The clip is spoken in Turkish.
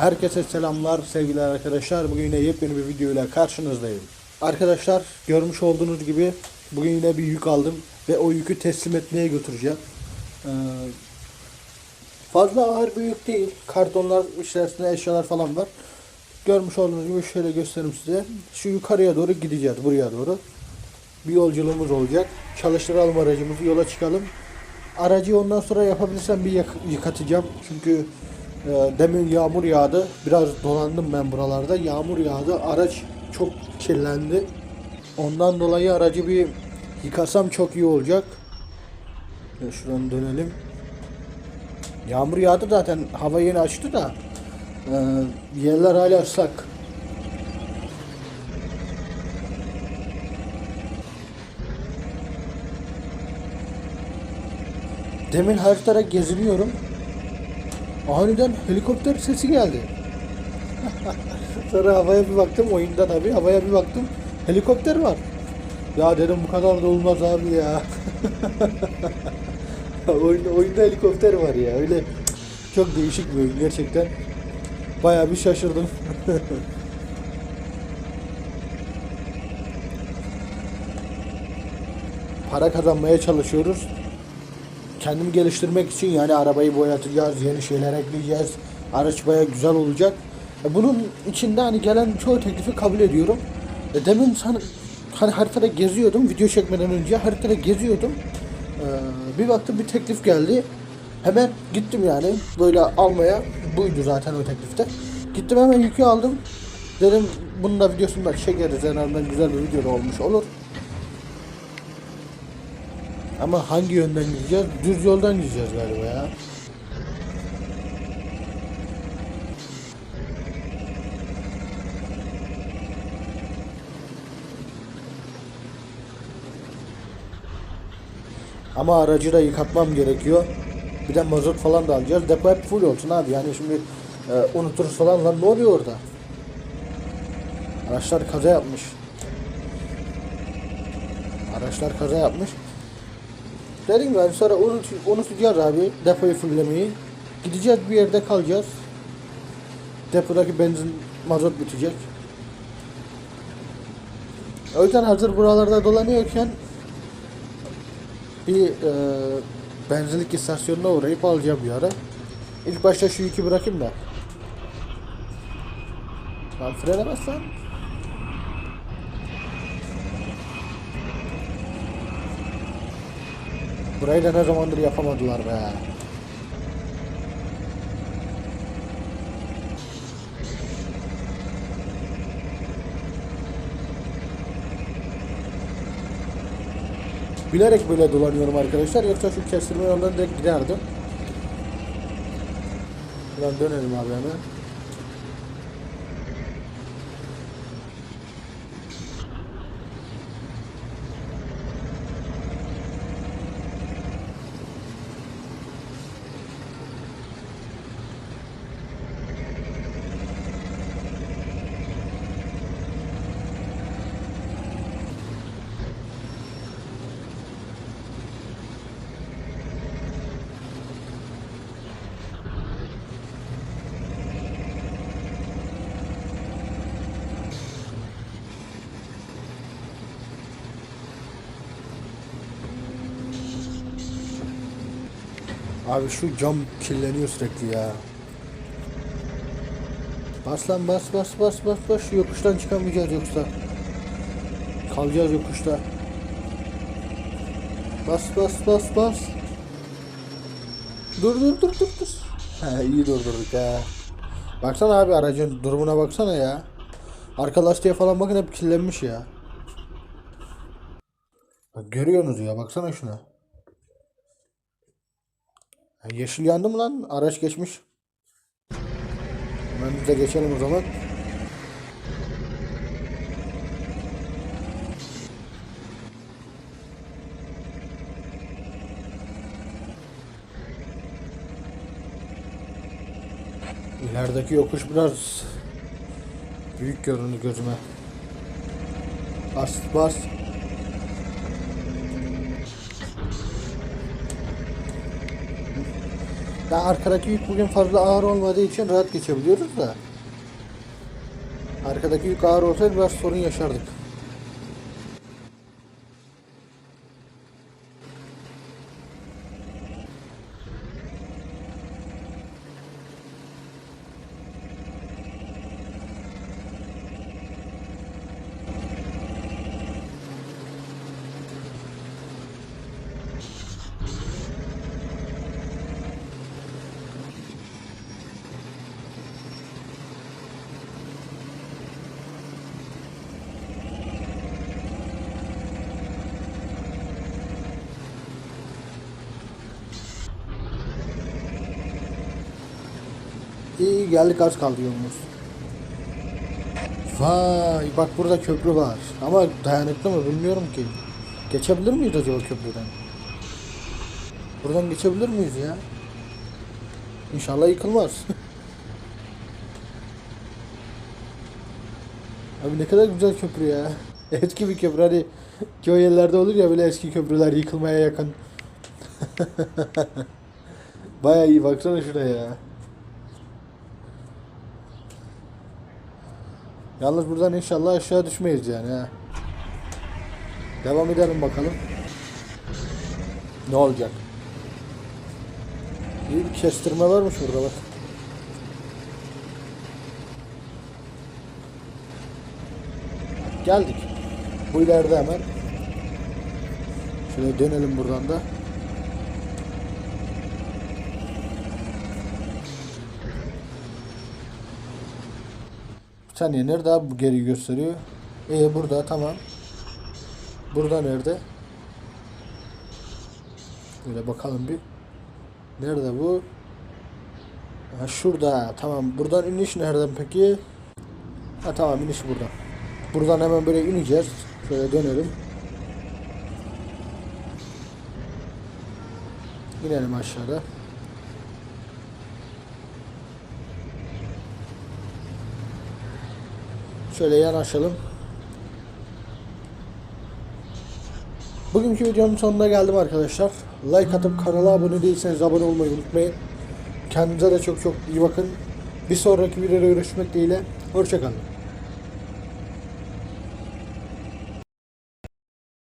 Herkese selamlar sevgili arkadaşlar. Bugün yine yepyeni bir video ile karşınızdayım. Arkadaşlar görmüş olduğunuz gibi bugün yine bir yük aldım ve o yükü teslim etmeye götüreceğim. Ee, fazla ağır bir yük değil. Kartonlar içerisinde eşyalar falan var. Görmüş olduğunuz gibi şöyle göstereyim size. Şu yukarıya doğru gideceğiz buraya doğru. Bir yolculuğumuz olacak. Çalıştıralım aracımızı yola çıkalım. Aracı ondan sonra yapabilirsem bir yak- yıkatacağım. Çünkü demin yağmur yağdı. Biraz dolandım ben buralarda. Yağmur yağdı. Araç çok kirlendi. Ondan dolayı aracı bir yıkasam çok iyi olacak. Ya şuradan dönelim. Yağmur yağdı zaten. Hava yeni açtı da. e, yerler hala ıslak. Demin haritara geziniyorum. Aniden helikopter sesi geldi. Sonra havaya bir baktım oyunda tabii havaya bir baktım helikopter var. Ya dedim bu kadar da olmaz abi ya. oyunda, oyunda helikopter var ya öyle çok değişik bir oyun gerçekten. Bayağı bir şaşırdım. Para kazanmaya çalışıyoruz kendimi geliştirmek için yani arabayı boyatacağız, yeni şeyler ekleyeceğiz. Araç baya güzel olacak. E, Bunun içinde hani gelen çoğu teklifi kabul ediyorum. E, Demin sana, hani haritada geziyordum, video çekmeden önce haritada geziyordum. Ee, bir baktım bir teklif geldi. Hemen gittim yani böyle almaya. Buydu zaten o teklifte. Gittim hemen yükü aldım. Dedim bunun da videosunu da çekeriz en azından güzel bir video olmuş olur. Ama hangi yönden gideceğiz? Düz yoldan gideceğiz galiba ya. Ama aracı da yıkatmam gerekiyor. Bir de mazot falan da alacağız. Depo hep full olsun abi. Yani şimdi e, unuturuz falan lan ne oluyor orada? Araçlar kaza yapmış. Araçlar kaza yapmış. Dedim ben sonra unut, unutacağız abi depoyu fulllemeyi. Gideceğiz bir yerde kalacağız. Depodaki benzin mazot bitecek. O yüzden hazır buralarda dolanıyorken bir e, benzinlik istasyonuna uğrayıp alacağım bir ara. İlk başta şu yükü bırakayım da. Lan frene. Burayı da ne zamandır yapamadılar be. Bilerek böyle dolanıyorum arkadaşlar. Yoksa şu kestirme yoldan direkt giderdim. Buradan dönelim abi hemen. Abi şu cam kirleniyor sürekli ya. Bas lan bas bas bas bas bas şu yokuştan çıkamayacağız yoksa. Kalacağız yokuşta. Bas bas bas bas. Dur dur dur dur dur. He iyi durdurduk ha. Baksana abi aracın durumuna baksana ya. Arka lastiğe falan bakın hep kirlenmiş ya. Bak görüyorsunuz ya baksana şuna. Yeşil yandı mı lan? Araç geçmiş. Hemen biz de geçelim o zaman. İlerideki yokuş biraz büyük göründü gözüme. Bas bas. Ya arkadaki yük bugün fazla ağır olmadığı için rahat geçebiliyoruz da. Arkadaki yük ağır olsaydı biraz sorun yaşardık. İyi geldik az kaldı yolumuz. Vay bak burada köprü var. Ama dayanıklı mı bilmiyorum ki. Geçebilir miyiz acaba köprüden? Buradan geçebilir miyiz ya? İnşallah yıkılmaz. Abi ne kadar güzel köprü ya. Eski bir köprü hani köy yerlerde olur ya böyle eski köprüler yıkılmaya yakın. Baya iyi baksana şuraya ya. Yalnız buradan inşallah aşağı düşmeyiz yani ha. Devam edelim bakalım. Ne olacak? İyi bir kestirme varmış burada bak. Geldik. Bu ileride hemen. Şöyle dönelim buradan da. Saniye nerede abi bu geri gösteriyor? Ee burada tamam. Burada nerede? Böyle bakalım bir. Nerede bu? Ha şurada. Tamam. Buradan iniş nereden peki? Ha tamam iniş buradan. Buradan hemen böyle ineceğiz. Şöyle dönelim. İnelim aşağıda. Şöyle yanaşalım. Bugünkü videonun sonuna geldim arkadaşlar. Like atıp kanala abone değilseniz abone olmayı unutmayın. Kendinize de çok çok iyi bakın. Bir sonraki videoda görüşmek dileğiyle. Hoşçakalın.